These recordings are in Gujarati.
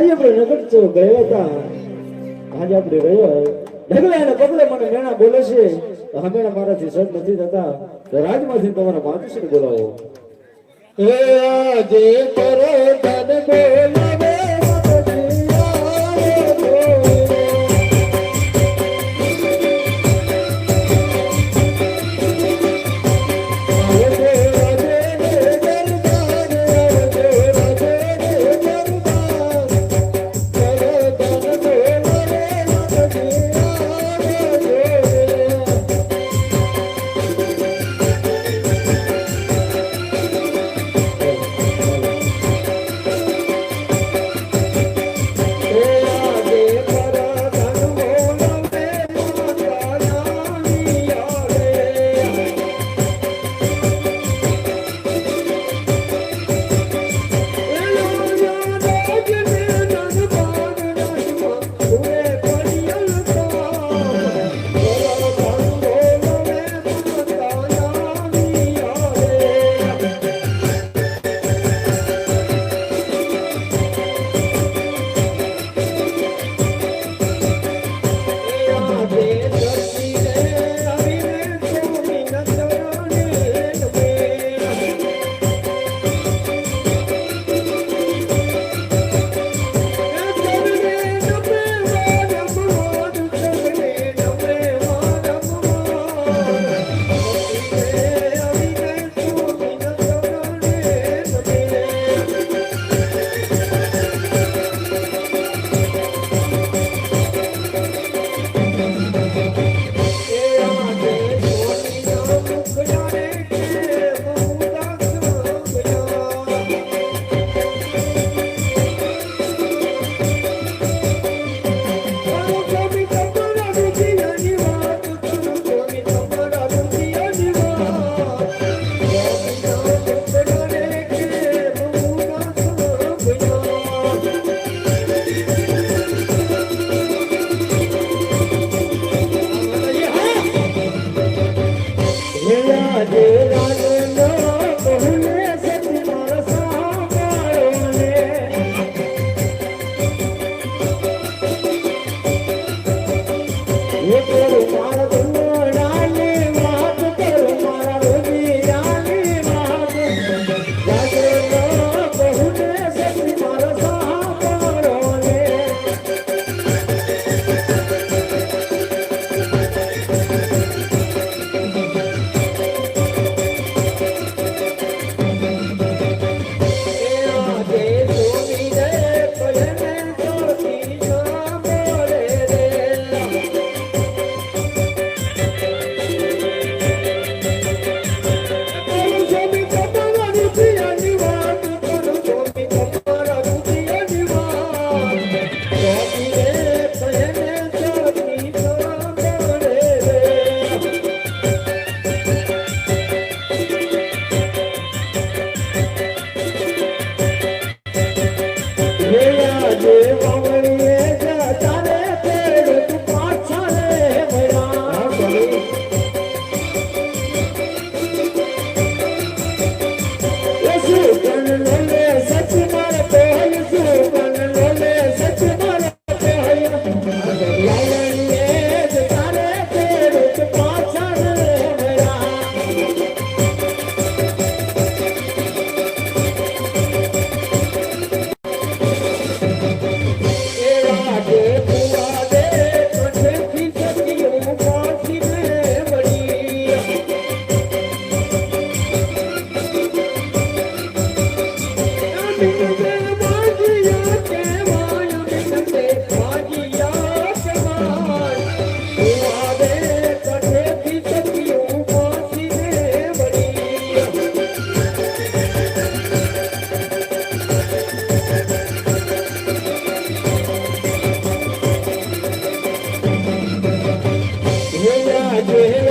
આજે આપણે નગર તો ગયા મને બોલે છે હમેણા મારાથી સદ નથી થતા. રાજમાંથી તમારા માતુશ્રી બોલાવો. હે આજે કરો Yeah. Yeah.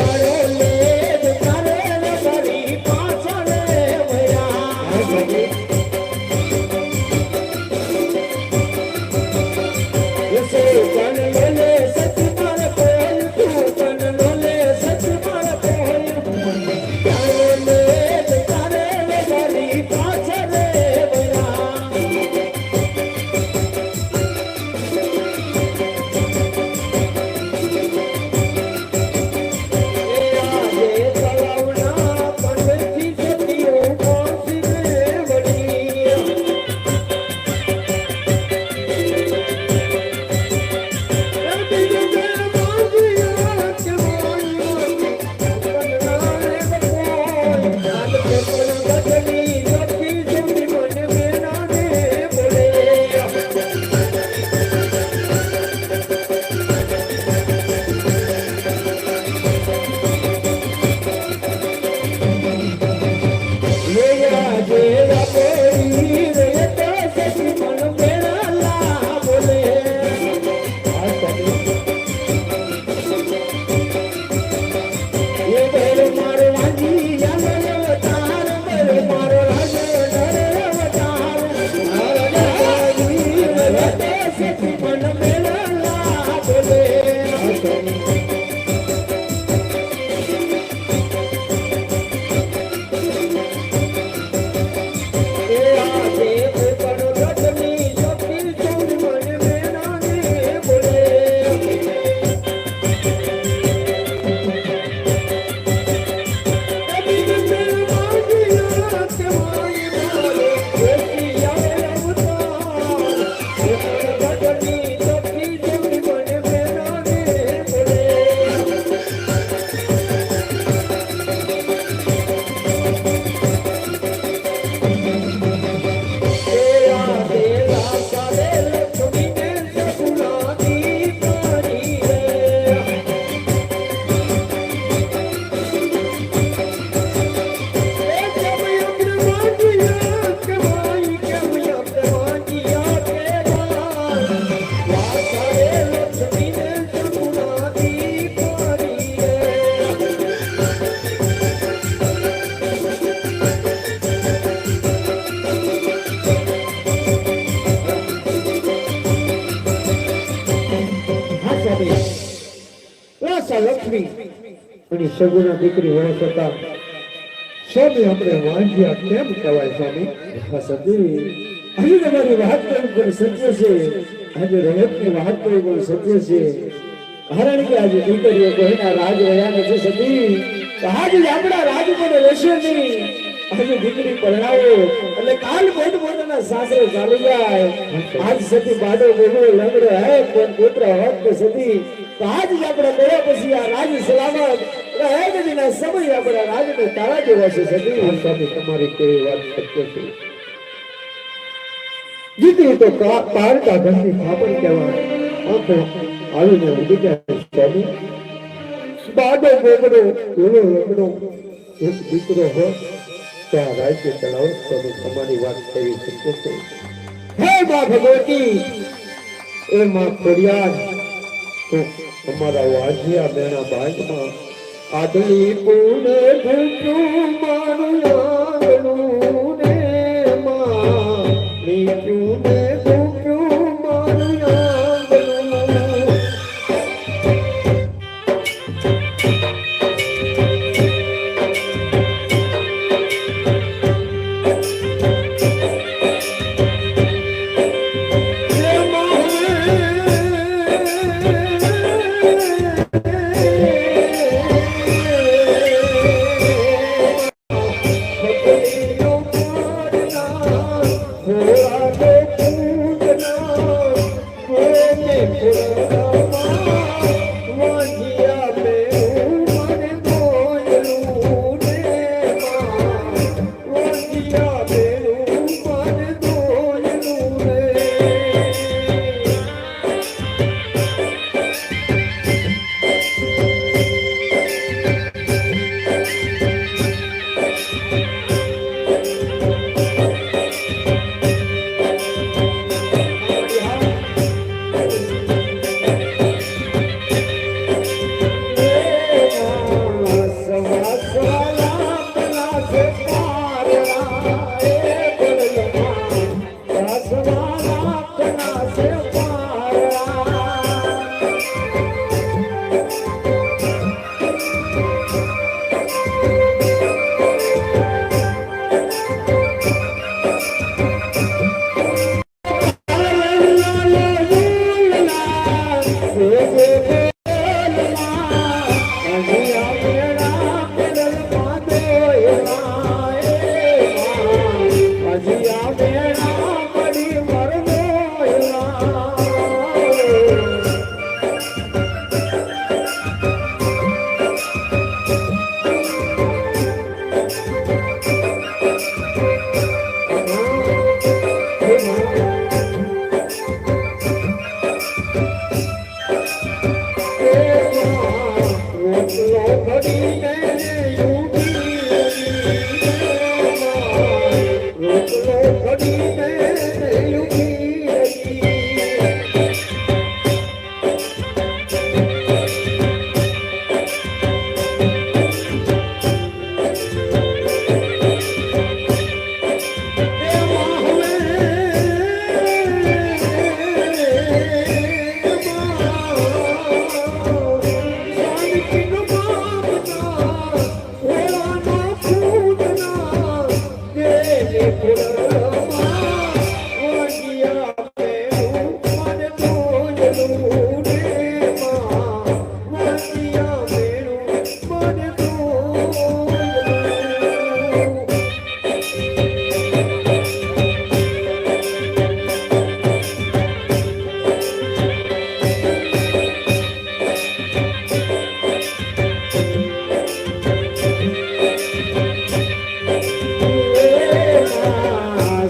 લક્ષ્મી અને સગુના દીકરી હોવા છતાં સ્વામી આપણે વાંજ્યા કેમ કહેવાય સ્વામી? હા સતી તમારી વાત કરવી પણ સત્ય છે આજે રમતની વાત કરવી પણ સત્ય છે કારણ કે આજે દીકરીઓ કોઈના રાજ રહ્યા નથી સતી આજે આપણા રાજ પણ રહેશે નહીં? આજે દીકરી પરણાવો. એટલે કાલ મોટ મોટાના સાસરે ચાલુ જાય આજ સતી બાડો બોલો લંગડો હે પણ પુત્ર હોત તો સતી. તો આજ જ આપણા ગયા પછી આ રાજ સલામત. રહે બધીના સમય આપણા રાજને તારા જેવા છે સતી. સાથે તમારી કેવી વાત સત્ય છે. દીકરી તો પારકા ઘરની ખાપણ કહેવાય. આંખો આવીને જાય સ્વામી. બાડો બોગડો એવો લગડો. એક દીકરો હોય તો આ રાજ્ય ચલાવો તો તમારી વાત કરી શકે છે. હે મા ભગવતી! એ માં ફરિયાદ તો અમારા વાજિયા બેના ભાગમાં આદલી પૂર્ણ ભૂતું મારું આંગણું ને માં નીચું Yeah, man.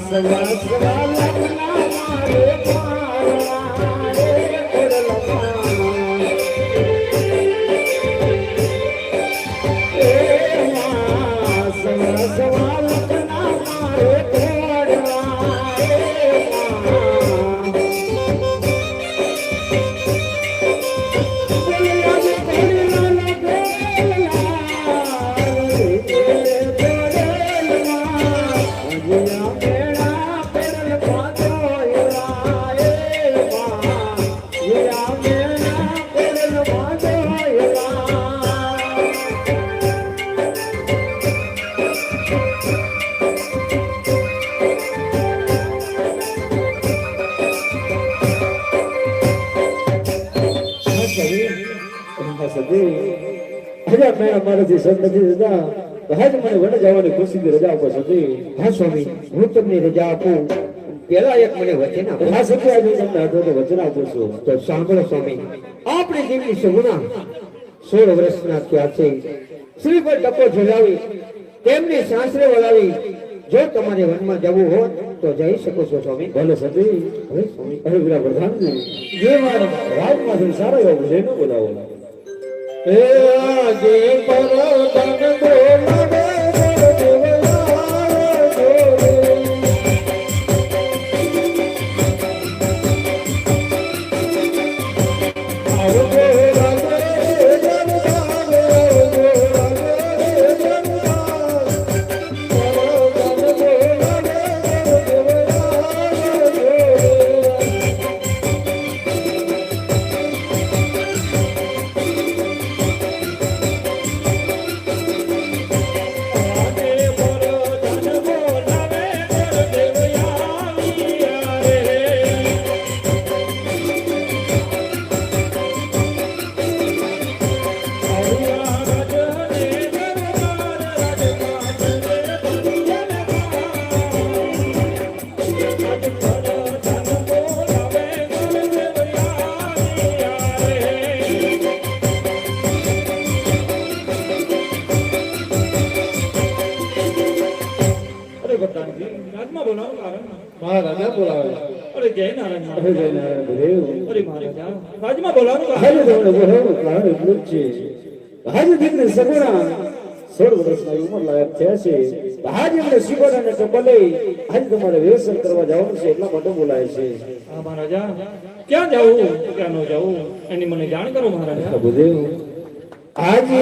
Selamat નથી તો હાજ મને વડે જવાની ખુશીથી રજા ઉપર સતી હા સ્વામી. હું તમને રજા આપું. પેલા એક મને વચન આપો. હા આજે તમને હતો તો વચન આપું છું. તો સાંભળો સ્વામી. આપણે જેમની સગુણા સોળ વર્ષના ત્યાં છે. શ્રી પર ટકો ઝુલાવી તેમને સાસરે વળાવી જો તમારે વનમાં જવું હોત તો જઈ શકો છો સ્વામી. ભલે સતી હવે સ્વામી. અરે વિરા પ્રધાન જે મારા રાજમાંથી સારો એવો વિજય નો બોલાવો. એ આજે પરતન બોલાવે દેવયાર જય નારાયણ અરે મહારાજ. જય નારાયણ દેવ અરે મહારાજા રાજમાં બોલાવો કારણ તમને બોલાવો કારણ એટલું જ છે હાજર દીકરી સગુણા સોળ વર્ષના ઉંમર લાયક થયા છે હાજ એમને શિવર અને ટપલે આજ તમારે વ્યવસાય કરવા જવાનું છે એટલા માટે બોલાય છે હા ક્યાં જવું ક્યાં જાણ કરો મહારાજા આજે